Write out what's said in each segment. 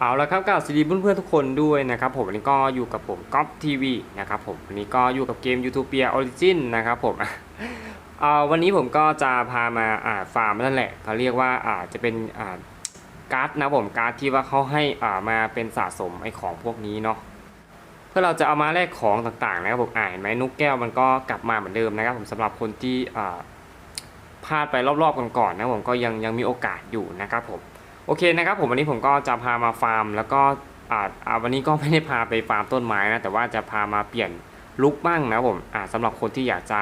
เอาละครับกับสวัสดีเพื่อนๆทุกคนด้วยนะครับผมวันนี้ก็อยู่กับผมก๊อฟทีวีนะครับผมวันนี้ก็อยู่กับเกม u t o p i a Origin นะครับผมเอาวันนี้ผมก็จะพามาอ่าฟาร์มนั่นแหละเขาเรียกว่าอ่าจะเป็นอ่าการ์ดนะผมการ์ดที่ว่าเขาให้อ่ามาเป็นสะสมไอของพวกนี้เนาะเพื่อเราจะเอามาแลกของต่างๆนะครับผมอ่าเห็นไหมนกแก้วมันก็กลับมาเหมือนเดิมนะครับผมสำหรับคนที่อ่าพลาดไปรอบๆก่อนๆนะผมก็ยังยังมีโอกาสอยู่นะครับผม โอเคนะครับผมวันนี้ผมก็จะพามาฟาร์ม แล้วก็อ่าวันนี้ก็ไม่ได้พาไปฟาร์มต้นไม้นะแต่ว่าจะพามาเปลี่ยนลุกบ้างนะผมอ่าสำหรับคนที่อยากจะ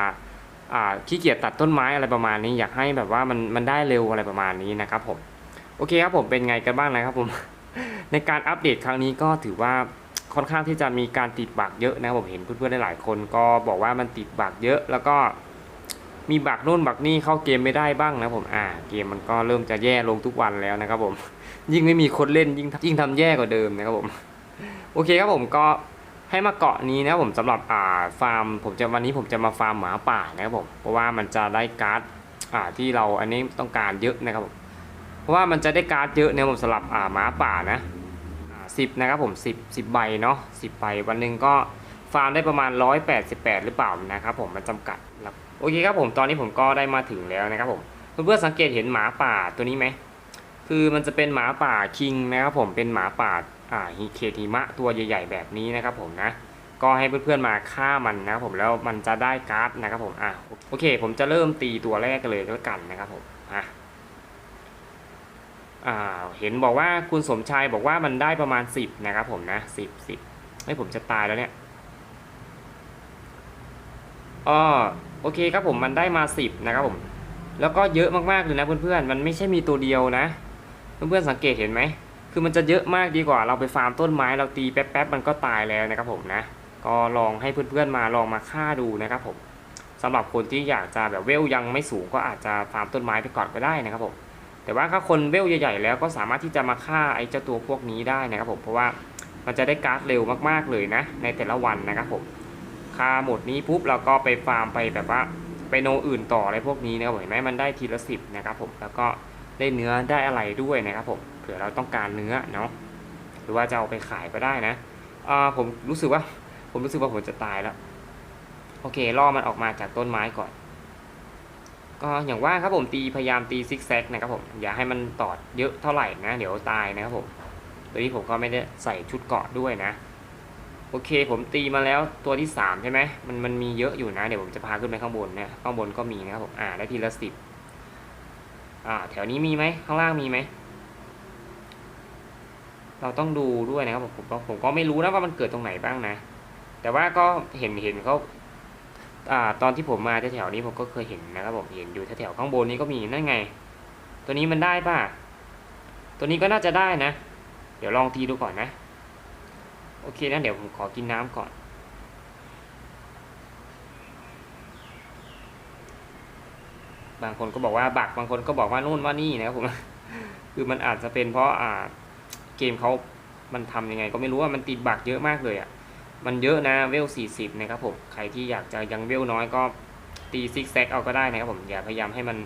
อ่าขี้เกียจตัดต้นไม้อะไรประมาณนี้ อยากให้แบบว่ามันมันได้เร็วอะไรประมาณนี้นะครับผมโอเคครับผมเป็นไงกันบ้างนะครับผม ในการอัปเดตครั้งนี้ก็ถือว่าค่อนข้างที่จะมีการติดบักเยอะนะผมเห็นเพื่อนๆหลายคนก็บอกว่ามันติดบักเยอะแล้วก็ มีบักโน่นบักนี่เข้าเกมไม่ได้บ้างนะผมอ่าเกมมันก็เริ่มจะแย่ลงทุกวันแล้วนะครับผม ยิ่งไม่มีคนเล่นยิ่งยิ่งทำแย่กว่าเดิมนะครับผมโอเคครับผมก็ให้มาเกาะนี้นะผมสำหรับอ่าฟาร์ม ผมจะวันนี้ผมจะมาฟาร์มหมาป่านะครับผมเพราะว่ามันจะได้การ์ดอ่าที่เราอันนี้ต้องการเยอะนะครับผมเพราะว่ามันจะได้การ์ดเยอะนะครับผมสำหรับอ่าหมาป่านะสิบนะครับผมสิบสิบใบเนาะสิบใบวันหนึ่งก็ ฟาร์มได้ประมาณ 188 หรือเปล่านะครับผมมันจำกัดนะโอเคครับผมตอนนี้ผมก็ได้มาถึงแล้วนะครับผมเพื่อนๆสังเกตเห็นหมาป่าตัวนี้ไหมคือมันจะเป็นหมาป่าคิงนะครับผมเป็นหมาป่าอ่าฮิเคทิมะตัวใหญ่ ๆ แบบนี้นะครับผมนะก็ให้เพื่อนๆมาฆ่ามันนะครับผมแล้วมันจะได้การ์ดนะครับผมอะโอเค ผมจะเริ่มตีตัวแรกกันเลยก็แล้วกันนะครับผมอะอ่าเห็นบอกว่าคุณสมชายบอกว่ามันได้ประมาณ 10 นะครับผมนะ 10 10ให้ผมจะตายแล้วเนี่ย อ๋อโอเคครับผมมันได้มา 10 นะครับผม แล้วก็เยอะมากๆเลยนะเพื่อนๆ มันไม่ใช่มีตัวเดียวนะ เพื่อนๆสังเกตเห็นไหม คือมันจะเยอะมากดีกว่า เราไปฟาร์มต้นไม้เราตีแป๊บๆมันก็ตายแล้วนะครับผมนะ ก็ลองให้เพื่อนๆมาลองมาฆ่าดูนะครับผมสำหรับคนที่อยากจะแบบเวลยังไม่สูงก็อาจจะฟาร์มต้นไม้ไปก่อนก็ได้นะครับผม แต่ว่าถ้าคนเวลใหญ่ๆแล้วก็สามารถที่จะมาฆ่าไอ้เจ้าตัวพวกนี้ได้นะครับผม เพราะว่ามันจะได้การ์ดเร็วมากๆเลยนะ ในแต่ละวันนะครับผม ค่าหมดนี้ปุ๊บเราก็ไปฟาร์มไปแบบว่าไปโนอื่นต่ออะไรพวกนี้นะครับเห็นไหมมันได้ทีละสิบนะครับผมแล้วก็ได้เนื้อได้อะไรด้วยนะครับผมเผื่อเราต้องการเนื้อเนาะหรือว่าจะเอาไปขายก็ได้นะอ่าผมรู้สึกว่าผมรู้สึกว่าผมจะตายแล้วโอเคล่อมันออกมาจากต้นไม้ก่อน ก็อย่างว่าครับผมตีพยายามตีซิกแซกนะครับผมอย่าให้มันตอดเยอะเท่าไหร่นะ เดี๋ยวตายนะครับผมตัวนี้ผมก็ไม่ได้ใส่ชุดเกาะด้วยนะ อเค ผมตีมาแล้วตัวที่สามใช่ไหมมันมันมีเยอะอยู่นะ เดี๋ยวผมจะพาขึ้นไปข้างบนเนี่ยข้างบนก็มีนะครับผมอ่าได้ทีละสิบอ่า แถวนี้มีไหมข้างล่างมีไหมเราต้องดูด้วยนะครับผมผมก็ผมก็ไม่รู้นะว่ามันเกิดตรงไหนบ้างนะ แต่ว่าก็เห็นเห็นเขาอ่าตอนที่ผมมาแถวๆนี้ผมก็เคยเห็นนะครับผมเห็นอยู่แถวๆข้างบนนี้ก็มีนั่นไง ตัวนี้มันได้ป่ะตัวนี้ก็น่าจะได้นะ เดี๋ยวลองตีดูก่อนนะ โอเคนะเดี๋ยวผมขอกินน้ำก่อน บางคนก็บอกว่าบักบางคนก็บอกว่านู่นว่านี่นะครับผม คือมันอาจจะเป็นเพราะอ่าเกมเขามันทำยังไง ก็ไม่รู้ว่ามันติดบักเยอะมากเลยอะ่ะ มันเยอะนะเวล 40 นะครับผม ใครที่อยากจะยังเวลน้อยก็ตีซิกแซกเอาก็ได้นะครับผม อย่าพยายามให้มัน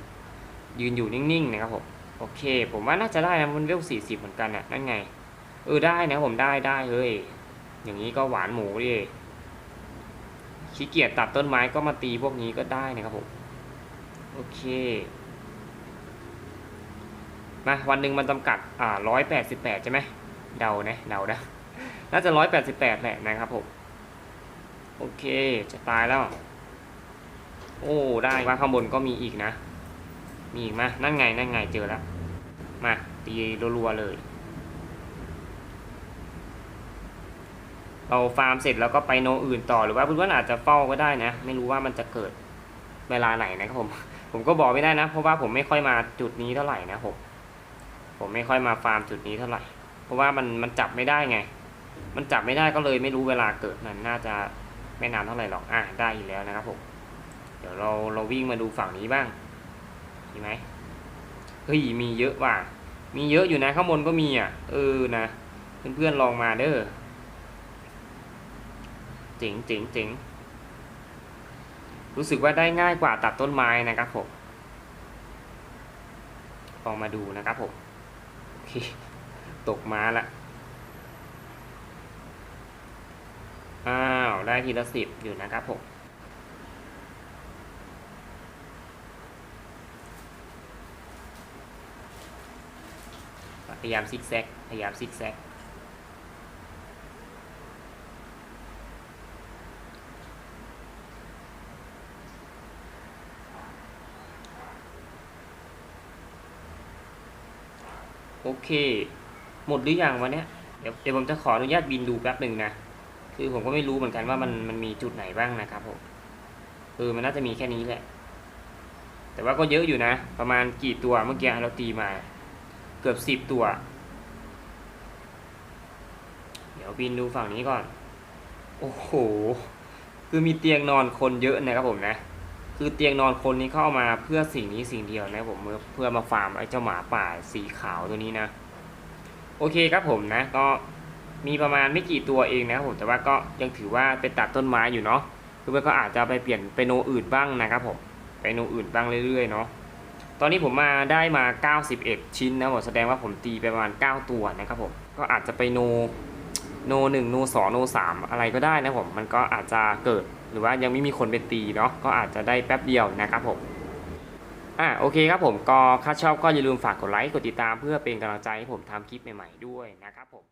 ยืนอยู่นิ่งๆนะครับผม โอเค ผมว่าน่าจะได้นะมันเวล 40 เหมือนกันอะนั่นไงเออได้นะผมได้ได้เฮ้ย อย่างนี้ก็หวานหมูดิขี้เกียจตัดต้นไม้ก็มาตีพวกนี้ก็ได้นะครับผมโอเคมาวันหนึ่งมันจำกัดอ่าร้อยแปดสิบแปดใช่ไหมเดานะเดานะน่าจะร้อยแปดสิบแปดแหละนะครับผมโอเคจะตายแล้ว โอ้ได้ว่าข้างบนก็มีอีกนะ มีอีกมานั่นไงนั่นไงเจอแล้วมาตีรัวๆเลย เราฟาร์มเสร็จแล้วก็ไปโนอื่นต่อหรือว่าเพื่อนๆอาจจะเฝ้าก็ได้นะ ไม่รู้ว่ามันจะเกิดเวลาไหนนะครับผม ผมก็บอกไม่ได้นะ เพราะว่าผมไม่ค่อยมาจุดนี้เท่าไหร่นะผมผมไม่ค่อยมาฟาร์มจุดนี้เท่าไหร่ เพราะว่ามันมันจับไม่ได้ไง มันจับไม่ได้ก็เลยไม่รู้เวลาเกิดมันน่าจะไม่นานเท่าไหร่หรอกอะได้อีกแล้วนะครับผมเดี๋ยวเราเราวิ่งมาดูฝั่งนี้บ้างมีไหมเฮ้ยมีเยอะว่ะมีเยอะอยู่นะข้างบนก็มีอะเออนะเพื่อนๆลองมาเด้อ เจ๋งเจ๋งเจ๋งรู้สึกว่าได้ง่ายกว่าตัดต้นไม้นะครับผมลองมาดูนะครับผมตกมาละอ้าว ได้ทีละสิบอยู่นะครับผมพยายามซิกแซก พยายามซิกแซก โอเค หมดหรือยังวะเนี้เดี๋ยวเดี๋ยวผมจะขออนุญาตบินดูแป๊บหนึ่งนะ คือผมก็ไม่รู้เหมือนกันว่ามันมันมีจุดไหนบ้างนะครับผมเออมันน่าจะมีแค่นี้แหละ แต่ว่าก็เยอะอยู่นะ ประมาณกี่ตัวเมื่อกี้เราตีมา เกือบสิบตัว เดี๋ยวบินดูฝั่งนี้ก่อน โอ้โห คือมีเตียงนอนคนเยอะนะครับผมนะ คือเตียงนอนคนนี้เข้ามาเพื่อสิ่งนี้สิ่งเดียวนะผมเพื่อเพื่อมาฟาร์มไอ้เจ้าหมาป่าสีขาวตัวนี้นะ โอเคครับผมนะ ก็มีประมาณไม่กี่ตัวเองนะครับผมแต่ว่าก็ยังถือว่าเป็นตัดต้นไม้อยู่เนาะคือมันก็อาจจะไปเปลี่ยนไปโนอื่นบ้างนะครับผมไปโนอื่นบ้างเรื่อยๆเนาะตอนนี้ผมมาได้มา 91 ชิ้นนะผมแสดงว่าผมตีไปประมาณ 9 ตัวนะครับผมก็อาจจะไปโน โนหนึ่งโนสองโนสามอะไรก็ได้นะผมมันก็อาจจะเกิดหรือว่ายังไม่มีคนเป็นตีเนาะก็อาจจะได้แป๊บเดียวนะครับผมอะโอเคครับผมก็ถ้าชอบก็อย่าลืมฝากกดไลค์กดติดตามเพื่อเป็นกำลังใจให้ผมทำคลิปใหม่ๆด้วยนะครับผม